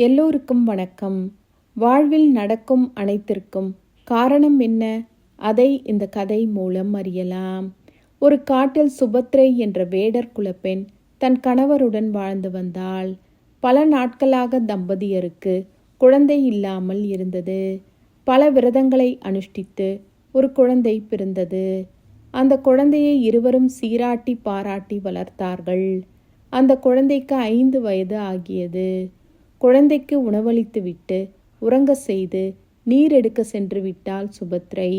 எல்லோருக்கும் வணக்கம். வாழ்வில் நடக்கும் அனைத்திற்கும் காரணம் என்ன? அதை இந்த கதை மூலம் அறியலாம். ஒரு காட்டில் சுபத்ரை என்ற வேடர் குலப்பெண் தன் கணவருடன் வாழ்ந்து வந்தாள். பல நாட்களாக தம்பதியருக்கு குழந்தை இல்லாமல் இருந்தது. பல விரதங்களை அனுஷ்டித்து ஒரு குழந்தை பிறந்தது. அந்த குழந்தையை இருவரும் சீராட்டி பாராட்டி வளர்த்தார்கள். அந்த குழந்தைக்கு ஐந்து வயது ஆகியது. குழந்தைக்கு உணவளித்துவிட்டு உறங்க செய்து நீர் எடுக்க சென்று விட்டாள் சுபத்ரை.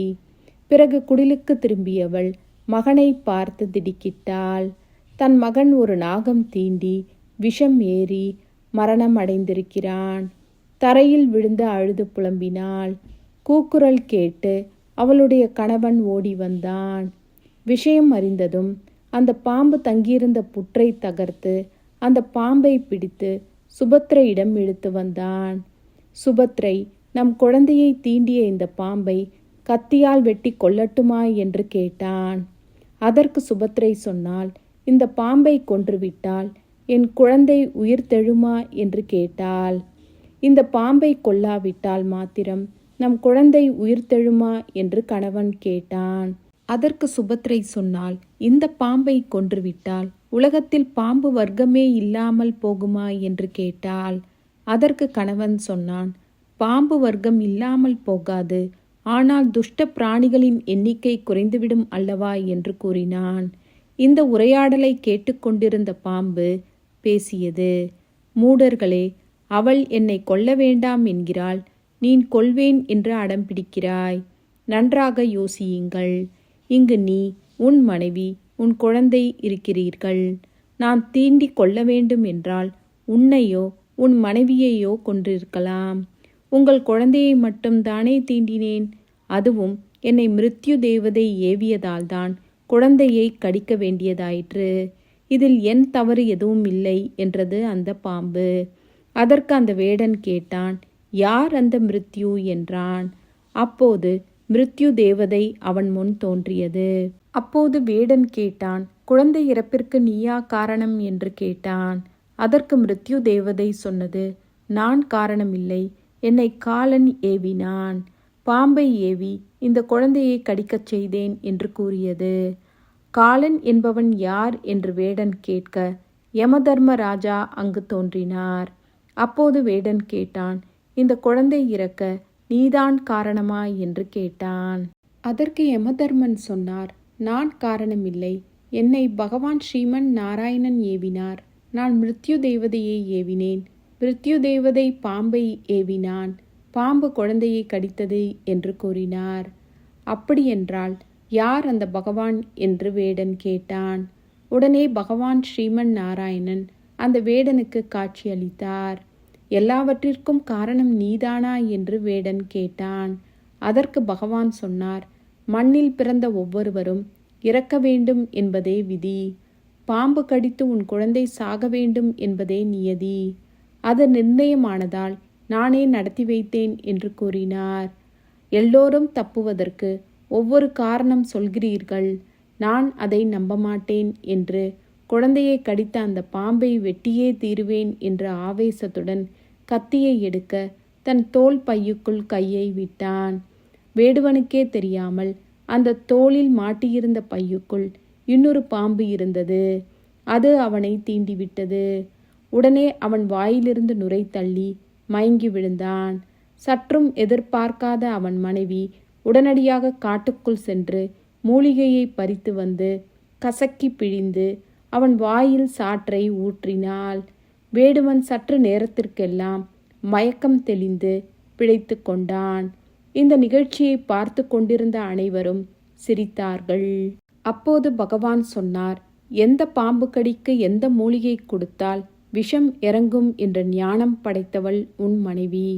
பிறகு குடிலுக்கு திரும்பியவள் மகனை பார்த்து திடுக்கிட்டாள். தன் மகன் ஒரு நாகம் தீண்டி விஷம் ஏறி மரணம் அடைந்திருக்கிறான். தரையில் விழுந்து அழுது புலம்பினாள். கூக்குரல் கேட்டு அவளுடைய கணவன் ஓடி வந்தான். விஷயம் அறிந்ததும் அந்த பாம்பு தங்கியிருந்த புற்றை தகர்த்து அந்த பாம்பை பிடித்து சுபத்ரையிடம் இழுத்து வந்தான். சுபத்ரை நம் குழந்தையை தீண்டிய இந்த பாம்பை கத்தியால் வெட்டி கொல்லட்டுமா என்று கேட்டான். அதற்கு சுபத்ரை சொன்னால் இந்த பாம்பை கொன்றுவிட்டால் என் குழந்தை உயிர் தெழுமா? என்று கேட்டாள். இந்த பாம்பை கொல்லாவிட்டால் மாத்திரம் நம் குழந்தை உயிர் தெழுமா? என்று கணவன் கேட்டான். அதற்கு சுபத்ரை சொன்னால் இந்த பாம்பை கொன்றுவிட்டால் உலகத்தில் பாம்பு வர்க்கமே இல்லாமல் போகுமா என்று கேட்டால் அதற்கு கணவன் சொன்னான் பாம்பு வர்க்கம் இல்லாமல் போகாது. ஆனால் துஷ்ட பிராணிகளின் எண்ணிக்கை குறைந்துவிடும் அல்லவா? என்று கூறினான். இந்த உரையாடலை கேட்டுக்கொண்டிருந்த பாம்பு பேசியது மூடர்களே அவள் என்னை கொல்ல வேண்டாம் என்கிறாள். நீ கொள்வேன் என்று அடம் பிடிக்கிறாய். நன்றாக யோசியுங்கள். இங்கு நீ உன் மனைவி உன் குழந்தை இருக்கிறீர்கள். நான் தீண்டி கொள்ள வேண்டும் என்றால் உன்னையோ உன் மனைவியையோ கொன்றிருக்கலாம். உங்கள் குழந்தையை மட்டும்தானே தீண்டினேன். அதுவும் என்னை மிருத்யு தேவதை ஏவியதால்தான் குழந்தையை கடிக்க வேண்டியதாயிற்று. இதில் என் தவறு எதுவும் இல்லை என்றது அந்த பாம்பு. அதற்கு அந்த வேடன் கேட்டான் யார் அந்த மிருத்யு? என்றான். அப்போது மிருத்யு தேவதை அவன் முன் தோன்றியது. அப்போது வேடன் கேட்டான் குழந்தை இறப்பிற்கு நீயா காரணம் என்று கேட்டான். அதற்கு மிருத்யு தேவதை சொன்னது நான் காரணமில்லை என்னை காலன் ஏவினான். பாம்பை ஏவி இந்த குழந்தையை கடிக்கச் செய்தேன் என்று கூறியது. காலன் என்பவன் யார் என்று வேடன் கேட்க யமதர்ம ராஜா அங்கு தோன்றினார். அப்போது வேடன் கேட்டான் இந்த குழந்தை இறக்க நீதான் காரணமா என்று கேட்டான். அதற்கு யமதர்மன் சொன்னார் நான் காரணமில்லை. என்னை பகவான் ஸ்ரீமன் நாராயணன் ஏவினார். நான் மிருத்யு தேவதையை ஏவினேன். மிருத்யு தேவதை பாம்பை ஏவினான். பாம்பு குழந்தையை கடித்தது என்று கூறினார். அப்படியென்றால் யார் அந்த பகவான்? என்று வேடன் கேட்டான். உடனே பகவான் ஸ்ரீமன் நாராயணன் அந்த வேடனுக்கு காட்சியளித்தார். எல்லாவற்றிற்கும் காரணம் நீதானா என்று வேடன் கேட்டான். அதற்கு பகவான் சொன்னார் மண்ணில் பிறந்த ஒவ்வொருவரும் இறக்க வேண்டும் என்பதே விதி. பாம்பு கடித்து உன் குழந்தை சாக வேண்டும் என்பதே நியதி. அது நிர்ணயமானதால் நானே நடத்தி வைத்தேன் என்று கூறினார். எல்லோரும் தப்புவதற்கு ஒவ்வொரு காரணம் சொல்கிறீர்கள். நான் அதை நம்ப மாட்டேன் என்று குழந்தையை கடித்த அந்த பாம்பை வெட்டியே தீருவேன் என்ற ஆவேசத்துடன் கத்தியை எடுக்க தன் தோல் பையுக்குள் கையை விட்டான். வேடுவனுக்கே தெரியாமல் அந்த தோளில் மாட்டியிருந்த பையுக்குள் இன்னொரு பாம்பு இருந்தது. அது அவனை தீண்டிவிட்டது. உடனே அவன் வாயிலிருந்து நுரை தள்ளி மயங்கி விழுந்தான். சற்றும் எதிர்பார்க்காத அவன் மனைவி உடனடியாக காட்டுக்குள் சென்று மூலிகையை பறித்து வந்து கசக்கி பிழிந்து அவன் வாயில் சாற்றை ஊற்றினாள். வேடுவன் சற்று நேரத்திற்கெல்லாம் மயக்கம் தெளிந்து பிழைத்து கொண்டான். இந்த நிகழ்ச்சியை பார்த்து கொண்டிருந்த அனைவரும் சிரித்தார்கள். அப்போது பகவான் சொன்னார் எந்த பாம்பு கடிக்கு எந்த மூலிகை கொடுத்தால் விஷம் இறங்கும் என்ற ஞானம் படைத்தவள் உன் மனைவி.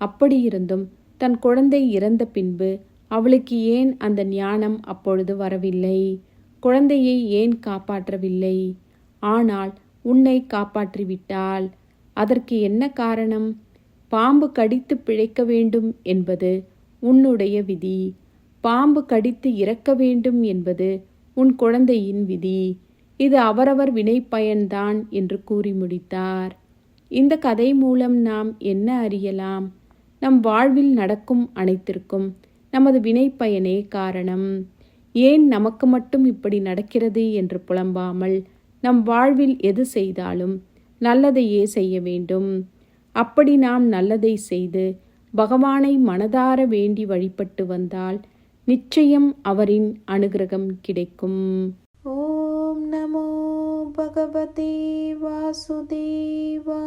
அப்படியிருந்தும் தன் குழந்தை இறந்த பின்பு அவளுக்கு ஏன் அந்த ஞானம் அப்பொழுது வரவில்லை? குழந்தையை ஏன் காப்பாற்றவில்லை? ஆனால் உன்னை காப்பாற்றிவிட்டாள். அதற்கு என்ன காரணம்? பாம்பு கடித்து பிழைக்க வேண்டும் என்பது உன்னுடைய விதி. பாம்பு கடித்து இறக்க வேண்டும் என்பது உன் குழந்தையின் விதி. இது அவரவர் வினை பயன்தான் என்று கூறி முடித்தார். இந்த கதை மூலம் நாம் என்ன அறியலாம்? நம் வாழ்வில் நடக்கும் அனைத்திற்கும் நமது வினைப்பயனே காரணம். ஏன் நமக்கு மட்டும் இப்படி நடக்கிறது என்று புலம்பாமல் நம் வாழ்வில் எது செய்தாலும் நல்லதையே செய்ய வேண்டும். அப்படி நாம் நல்லதை செய்து பகவானை மனதார வேண்டி வழிபட்டு வந்தால் நிச்சயம் அவரின் அனுகிரகம் கிடைக்கும். ஓம் நமோ பகவதே வாசுதேவாய